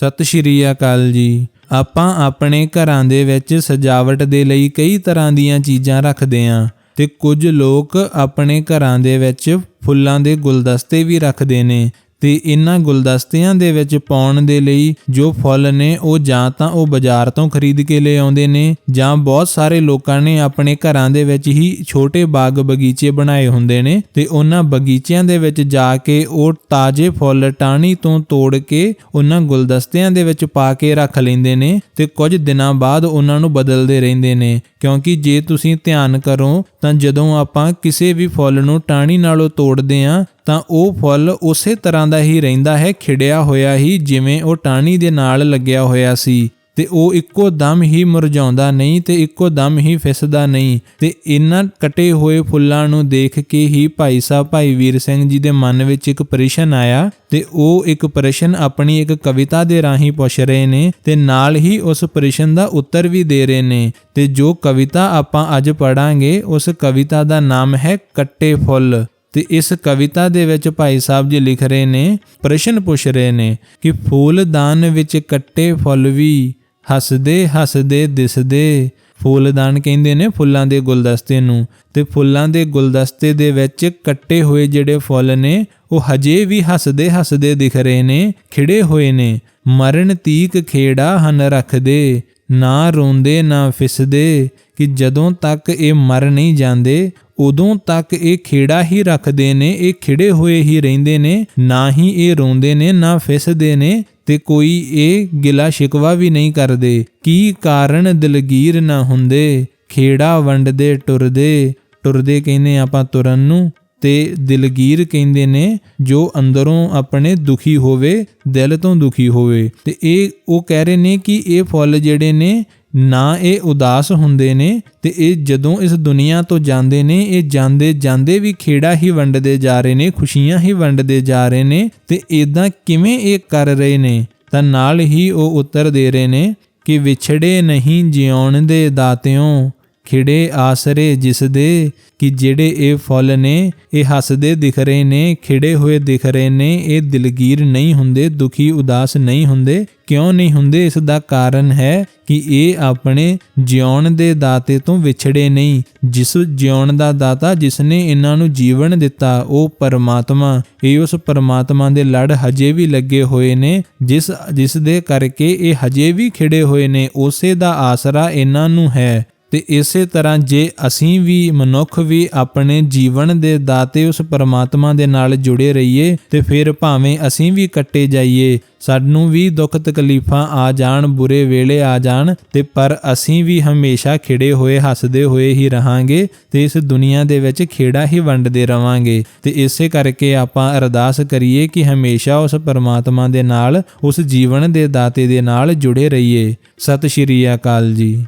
ਸਤਿ ਸ਼੍ਰੀ ਅਕਾਲ ਜੀ। ਆਪਾਂ ਆਪਣੇ ਘਰਾਂ ਦੇ ਵਿੱਚ ਸਜਾਵਟ ਦੇ ਲਈ ਕਈ ਤਰ੍ਹਾਂ ਦੀਆਂ ਚੀਜ਼ਾਂ ਰੱਖਦੇ ਆਂ ਤੇ ਕੁਝ ਲੋਕ ਆਪਣੇ ਘਰਾਂ ਦੇ ਵਿੱਚ ਫੁੱਲਾਂ ਦੇ ਗੁਲਦਸਤੇ ਵੀ ਰੱਖਦੇ ਨੇ। ਤੇ ਇਹਨਾਂ ਗੁਲਦਸਤਿਆਂ ਦੇ ਵਿੱਚ ਪਾਉਣ ਦੇ ਲਈ ਜੋ ਫੁੱਲ ਨੇ, ਉਹ ਜਾਂ ਤਾਂ ਉਹ ਬਾਜ਼ਾਰ ਤੋਂ ਖਰੀਦ ਕੇ ਲੈ ਆਉਂਦੇ ਨੇ, ਜਾਂ ਬਹੁਤ ਸਾਰੇ ਲੋਕਾਂ ਨੇ ਆਪਣੇ ਘਰਾਂ ਦੇ ਵਿੱਚ ਹੀ ਛੋਟੇ ਬਾਗ ਬਗੀਚੇ ਬਣਾਏ ਹੁੰਦੇ ਨੇ ਤੇ ਉਹਨਾਂ ਬਗੀਚਿਆਂ ਦੇ ਵਿੱਚ ਜਾ ਕੇ ਉਹ ਤਾਜ਼ੇ ਫੁੱਲ ਟਾਹਣੀ ਤੋਂ ਤੋੜ ਕੇ ਉਹਨਾਂ ਗੁਲਦਸਤਿਆਂ ਦੇ ਵਿੱਚ ਪਾ ਕੇ ਰੱਖ ਲੈਂਦੇ ਨੇ ਤੇ ਕੁਝ ਦਿਨਾਂ ਬਾਅਦ ਉਹਨਾਂ ਨੂੰ ਬਦਲਦੇ ਰਹਿੰਦੇ ਨੇ। ਕਿਉਂਕਿ ਜੇ ਤੁਸੀਂ ਧਿਆਨ ਕਰੋ ਤਾਂ ਜਦੋਂ ਆਪਾਂ ਕਿਸੇ ਵੀ ਫੁੱਲ ਨੂੰ ਟਾਣੀ ਨਾਲੋਂ ਤੋੜਦੇ ਆਂ ਤਾਂ ਉਹ ਫੁੱਲ ਉਸੇ ਤਰ੍ਹਾਂ ਦਾ ਹੀ ਰਹਿੰਦਾ ਹੈ, ਖਿੜਿਆ ਹੋਇਆ ਹੀ ਜਿਵੇਂ ਉਹ ਟਾਹਣੀ ਦੇ ਨਾਲ ਲੱਗਿਆ ਹੋਇਆ ਸੀ। ਤੇ ਉਹ ਇੱਕੋ ਦਮ ਹੀ ਮੁਰਝਾਉਂਦਾ ਨਹੀਂ ਤੇ ਇੱਕੋ ਦਮ ਹੀ ਫਿਸਦਾ ਨਹੀਂ। ਤੇ ਇਹਨਾਂ ਕਟੇ ਹੋਏ ਫੁੱਲਾਂ ਨੂੰ ਦੇਖ ਕੇ ਹੀ ਭਾਈ ਸਾਹਿਬ ਭਾਈ ਵੀਰ ਸਿੰਘ ਜੀ ਦੇ ਮਨ ਵਿੱਚ ਇੱਕ ਪ੍ਰਸ਼ਨ ਆਇਆ ਤੇ ਉਹ ਇੱਕ ਪ੍ਰਸ਼ਨ ਆਪਣੀ ਇੱਕ ਕਵਿਤਾ ਦੇ ਰਾਹੀਂ ਪੁੱਛ ਰਹੇ ਨੇ ਤੇ ਨਾਲ ਹੀ ਉਸ ਪ੍ਰਸ਼ਨ ਦਾ ਉੱਤਰ ਵੀ ਦੇ ਰਹੇ ਨੇ। ਤੇ ਜੋ ਕਵਿਤਾ ਆਪਾਂ ਅੱਜ ਪੜਾਂਗੇ ਉਸ ਕਵਿਤਾ ਦਾ ਨਾਮ ਹੈ ਕੱਟੇ ਫੁੱਲ। ਤੇ ਇਸ ਕਵਿਤਾ ਦੇ ਵਿੱਚ ਭਾਈ ਸਾਹਿਬ ਜੀ ਲਿਖ ਰਹੇ ਨੇ, ਪ੍ਰਸ਼ਨ ਪੁੱਛ ਰਹੇ ਨੇ ਕਿ ਫੂਲਦਾਨ ਵਿੱਚ ਕੱਟੇ ਫੁੱਲ ਵੀ ਹੱਸਦੇ ਹੱਸਦੇ, ਦਿਸਦੇ। ਫੁੱਲਦਾਨ ਕਹਿੰਦੇ ਨੇ ਫੁੱਲਾਂ ਦੇ ਗੁਲਦਸਤੇ ਨੂੰ ਤੇ ਫੁੱਲਾਂ ਦੇ ਗੁਲਦਸਤੇ ਦੇ ਵਿੱਚ ਕੱਟੇ ਹੋਏ ਜਿਹੜੇ ਫੁੱਲ ਨੇ, ਉਹ ਹਜੇ ਵੀ ਹੱਸਦੇ ਹੱਸਦੇ ਦਿਖ ਰਹੇ ਨੇ, ਖਿੜੇ ਹੋਏ ਨੇ। ਮਰਨ ਤੀਕ ਖੇੜਾ ਹਨ ਰੱਖਦੇ, ਨਾ ਰੋਂਦੇ, ਨਾ ਫਿਸਦੇ, ਕਿ ਜਦੋਂ ਤੱਕ ਇਹ ਮਰ ਨਹੀਂ ਜਾਂਦੇ ਉਦੋਂ ਤੱਕ ਇਹ ਖੇੜਾ ਹੀ ਰੱਖਦੇ ਨੇ, ਇਹ ਖਿੜੇ ਹੋਏ ਹੀ ਰਹਿੰਦੇ ਨੇ, ਨਾ ਹੀ ਇਹ ਰੋਂਦੇ ਨੇ, ਨਾ ਫਿਸਦੇ ਨੇ ਤੇ ਕੋਈ ਇਹ ਗਿਲਾ ਸ਼ਿਕਵਾ ਵੀ ਨਹੀਂ ਕਰਦੇ। ਕੀ ਕਾਰਨ ਦਿਲਗੀਰ ਨਾ ਹੁੰਦੇ? ਖੇੜਾ ਵੰਡਦੇ, ਟੁਰਦੇ ਟੁਰਦੇ ਕਹਿੰਦੇ ਆਪਾਂ ਤੁਰਨ ਨੂੰ ਤੇ ਦਿਲਗੀਰ ਕਹਿੰਦੇ ਨੇ, ਜੋ ਅੰਦਰੋਂ ਆਪਣੇ ਦੁਖੀ ਹੋਵੇ, ਦਿਲ ਤੋਂ ਦੁਖੀ ਹੋਵੇ। ਤੇ ਇਹ ਉਹ ਕਹਿ ਰਹੇ ਨੇ ਕਿ ਇਹ ਫੁੱਲ ਜਿਹੜੇ ਨੇ ਨਾ ਇਹ ਉਦਾਸ ਹੁੰਦੇ ਨੇ ਤੇ ਇਹ ਜਦੋਂ ਇਸ ਦੁਨੀਆ ਤੋਂ ਜਾਂਦੇ ਨੇ, ਇਹ ਜਾਂਦੇ ਜਾਂਦੇ ਵੀ ਖੇੜਾ ਹੀ ਵੰਡਦੇ ਜਾ ਰਹੇ ਨੇ, ਖੁਸ਼ੀਆਂ ਹੀ ਵੰਡਦੇ ਜਾ ਰਹੇ ਨੇ ਤੇ ਇਦਾਂ ਕਿਵੇਂ ਇਹ ਕਰ ਰਹੇ ਨੇ? ਤਾਂ ਨਾਲ ਹੀ ਉਹ ਉੱਤਰ ਦੇ ਰਹੇ ਨੇ ਕਿ ਵਿਛੜੇ ਨਹੀਂ ਜਿਉਣ ਦੇ ਦਾਤਿਓਂ। ਖਿੜੇ ਆਸਰੇ ਜਿਸ ਦੇ ਕਿ ਜਿਹੜੇ ਇਹ ਫੁੱਲ ਨੇ, ਇਹ ਹੱਸਦੇ ਦਿਖ ਰਹੇ ਨੇ, ਖਿੜੇ ਹੋਏ ਦਿਖ ਰਹੇ ਨੇ, ਇਹ ਦਿਲਗੀਰ ਨਹੀਂ ਹੁੰਦੇ, ਦੁਖੀ ਉਦਾਸ ਨਹੀਂ ਹੁੰਦੇ। ਕਿਉਂ ਨਹੀਂ ਹੁੰਦੇ? ਇਸ ਦਾ ਕਾਰਨ ਹੈ ਕਿ ਇਹ ਆਪਣੇ ਜਿਉਣ ਦੇ ਦਾਤੇ ਤੋਂ ਵਿਛੜੇ ਨਹੀਂ। ਜਿਸ ਜਿਉਣ ਦਾ ਦਾਤਾ ਜਿਸ ਨੇ ਇਹਨਾਂ ਨੂੰ ਜੀਵਨ ਦਿੱਤਾ, ਉਹ ਪਰਮਾਤਮਾ। ਇਹ ਉਸ ਪਰਮਾਤਮਾ ਦੇ ਲੜ ਹਜੇ ਵੀ ਲੱਗੇ ਹੋਏ ਨੇ, ਜਿਸ ਜਿਸ ਦੇ ਕਰਕੇ ਇਹ ਹਜੇ ਵੀ ਖਿੜੇ ਹੋਏ ਨੇ। ਉਸੇ ਦਾ ਆਸਰਾ ਇਹਨਾਂ ਨੂੰ ਹੈ। ਤੇ ਇਸੇ ਤਰ੍ਹਾਂ ਜੇ ਅਸੀਂ ਵੀ ਮਨੁੱਖ ਵੀ ਆਪਣੇ ਜੀਵਨ ਦੇ ਦਾਤੇ ਉਸ ਪਰਮਾਤਮਾ ਦੇ ਨਾਲ ਜੁੜੇ ਰਹੀਏ ਤੇ ਫਿਰ ਭਾਵੇਂ ਅਸੀਂ ਵੀ ਕੱਟੇ ਜਾਈਏ, ਸਾਨੂੰ ਵੀ ਦੁੱਖ ਤਕਲੀਫਾਂ ਆ ਜਾਣ, ਬੁਰੇ ਵੇਲੇ ਆ ਜਾਣ, ਤੇ ਪਰ ਅਸੀਂ ਵੀ ਹਮੇਸ਼ਾ ਖਿੜੇ ਹੋਏ, ਹੱਸਦੇ ਹੋਏ ਹੀ ਰਹਾਂਗੇ ਤੇ ਇਸ ਦੁਨੀਆ ਦੇ ਵਿੱਚ ਖੇੜਾ ਹੀ ਵੰਡਦੇ ਰਵਾਂਗੇ। ਤੇ ਇਸੇ ਕਰਕੇ ਆਪਾਂ ਅਰਦਾਸ ਕਰੀਏ ਕਿ ਹਮੇਸ਼ਾ ਉਸ ਪਰਮਾਤਮਾ ਦੇ ਨਾਲ, ਉਸ ਜੀਵਨ ਦੇ ਦਾਤੇ ਦੇ ਨਾਲ ਜੁੜੇ ਰਹੀਏ। ਸਤਿ ਸ਼੍ਰੀ ਅਕਾਲ ਜੀ।